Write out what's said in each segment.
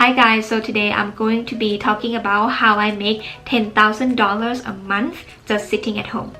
Hi guys, so today I'm going to be talking about how I make $10,000 a month just sitting at home.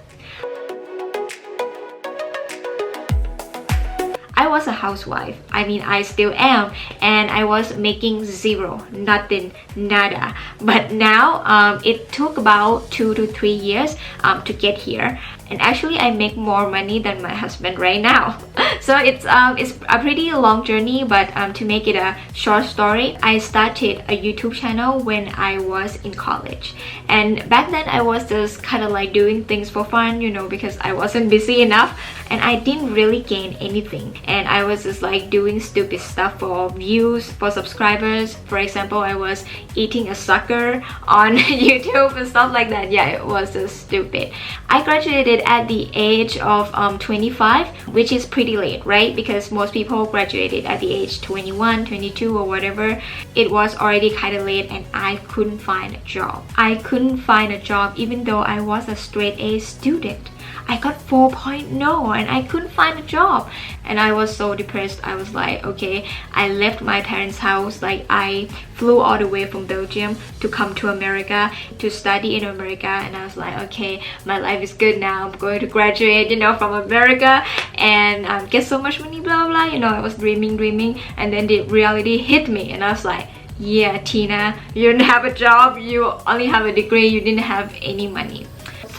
I was a housewife. I mean, I still am, and I was making zero, nothing, nada. But now, um, it took about two to three years um, to get here, and actually, I make more money than my husband right now. so it's um, it's a pretty long journey, but um, to make it a short story, I started a YouTube channel when I was in college, and back then I was just kind of like doing things for fun, you know, because I wasn't busy enough, and I didn't really gain anything and I was just like doing stupid stuff for views, for subscribers. For example, I was eating a sucker on YouTube and stuff like that. Yeah, it was just stupid. I graduated at the age of um, 25, which is pretty late, right? Because most people graduated at the age 21, 22 or whatever. It was already kind of late and I couldn't find a job. I couldn't find a job even though I was a straight A student. I got 4.0 and I couldn't find a job. And I was so depressed. I was like okay I left my parents house like I flew all the way from Belgium to come to America to study in America. And I was like okay my life is good now. I'm going to graduate you know from America. And um, get so much money blah blah you know I was dreaming dreaming. And then the reality hit me. And I was like yeah Tina you didn't have a job. You only have a degree. You didn't have any money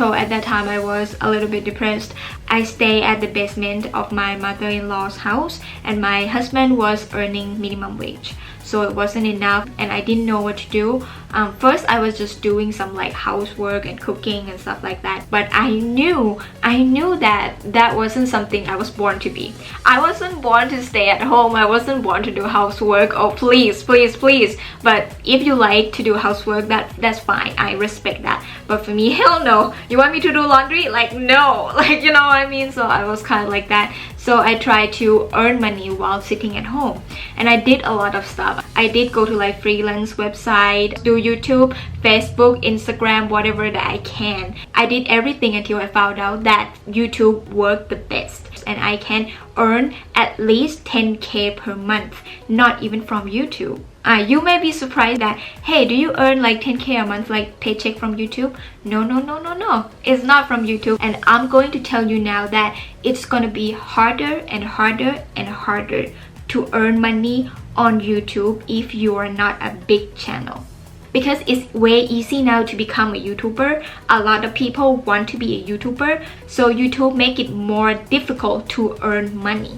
so at that time I was a little bit depressed. I stayed at the basement of my mother-in-law's house and my husband was earning minimum wage. So it wasn't enough and I didn't know what to do. Um, first I was just doing some like housework and cooking and stuff like that. But I knew I knew that that wasn't something I was born to be. I wasn't born to stay at home. I wasn't born to do housework. Oh please please please. But if you like to do housework that that's fine. I respect that. But for me hell no. You want me to do laundry? Like no. Like you know I mean? So I was kind of like that. So I tried to earn money while sitting at home. And I did a lot of stuff. I did go to like freelance website do YouTube Facebook Instagram whatever that I can. I did everything until I found out that YouTube worked the best. And I can earn at least 10k per month. Not even from YouTube uh, you may be surprised that hey do you earn like 10k a month like paycheck from youtube? No no no no no. It's not from youtube. And i'm going to tell you now that it's gonna be harder and harder and harder to earn money on youtube if you are not a big channel. Because it's way easy now to become a youtuber. A lot of people want to be a youtuber. So youtube make it more difficult to earn money.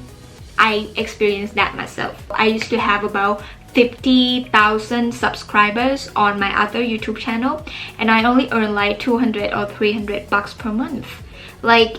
I experienced that myself. I used to have about 50,000 subscribers on my other YouTube channel and I only earn like 200 or 300 bucks per month. Like,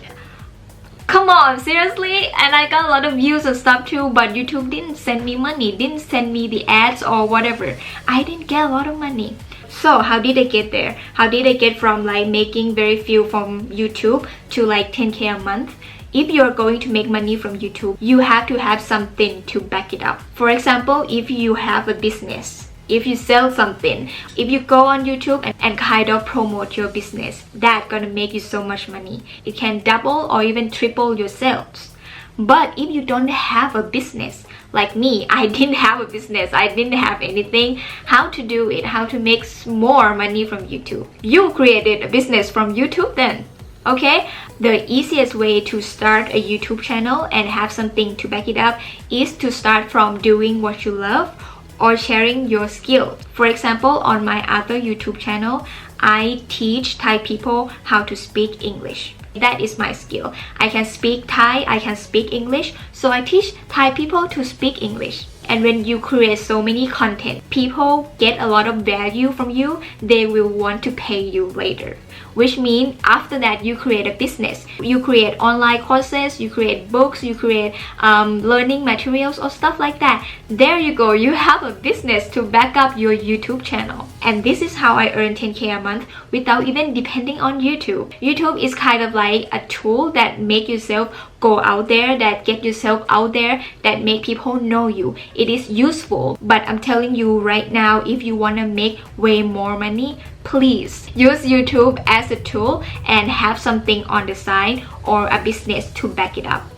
come on, seriously? And I got a lot of views and stuff too, but YouTube didn't send me money, didn't send me the ads or whatever. I didn't get a lot of money. So how did I get there? How did I get from like making very few from YouTube to like 10k a month? If you're going to make money from YouTube, you have to have something to back it up. For example, if you have a business, if you sell something, if you go on YouTube and, and kind of promote your business, that's gonna make you so much money. It can double or even triple your sales. But if you don't have a business, like me, I didn't have a business, I didn't have anything, how to do it, how to make more money from YouTube. You created a business from YouTube then okay? The easiest way to start a youtube channel and have something to back it up is to start from doing what you love or sharing your skill. For example on my other youtube channel i teach thai people how to speak english. That is my skill. I can speak thai i can speak english so i teach thai people to speak english. And when you create so many content people get a lot of value from you they will want to pay you later which means after that you create a business. You create online courses you create books you create um, learning materials or stuff like that. There you go you have a business to back up your youtube channel. And this is how i earn 10k a month without even depending on youtube. Youtube is kind of like a tool that make yourself go out there that get yourself out there that make people know you. It is useful but i'm telling you right now if you want to make way more money please use YouTube as a tool and have something on the side or a business to back it up.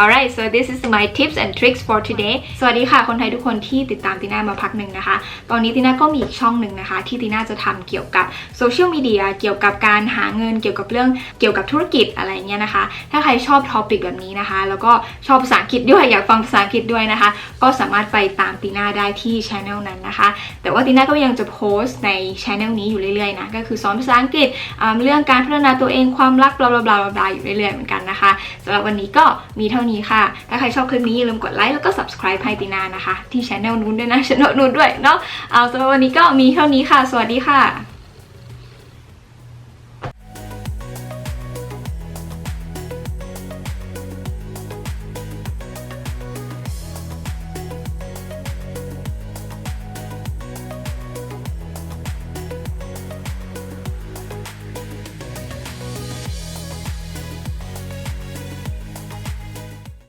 Alright so this is my tips and tricks for today สวัสดีค่ะคนไทยทุกคนที่ติดตามตีน่ามาพักหนึ่งนะคะ ตอนนี้ตีน่าก็มีอีกช่องหนึ่งนะคะ ที่ตีน่าจะทำเกี่ยวกับโซเชียลมีเดียเกี่ยวกับการหาเงินเกี่ยวกับเรื่องเกี่ยวกับธุรกิจอะไรเงี้ยนะคะ ถ้าใครชอบท็อปิกแบบนี้นะคะ แล้วก็ชอบภาษาอังกฤษด้วยอยากฟังภาษาอังกฤษด้วยนะคะ ก็สามารถไปตามตีน่าได้ที่ช anel นั้นนะคะ แต่ว่าตีน่าก็ยังจะโพสต์ในช anel นี้อยู่เรื่อยๆนะก็คือสอนภาษาอังกฤษเรื่องการพัฒนาตัวเองความรักบลาบลาบลาบลาอยู่เรื่อยๆเหมือนกันนะคะสำหรับวันนี้ก็มีเท่านี้ค่ะ ถ้าใครชอบคลิปนี้อย่าลืมกดไลค์แล้วก็ subscribe ให้ตินานะคะ ที่ช anel นู้นด้วยนะช anel นู้นด้วยเนาะเอาสำหรับวันนี้ก็มีเท่านี้ค่ะ สวัสดีค่ะ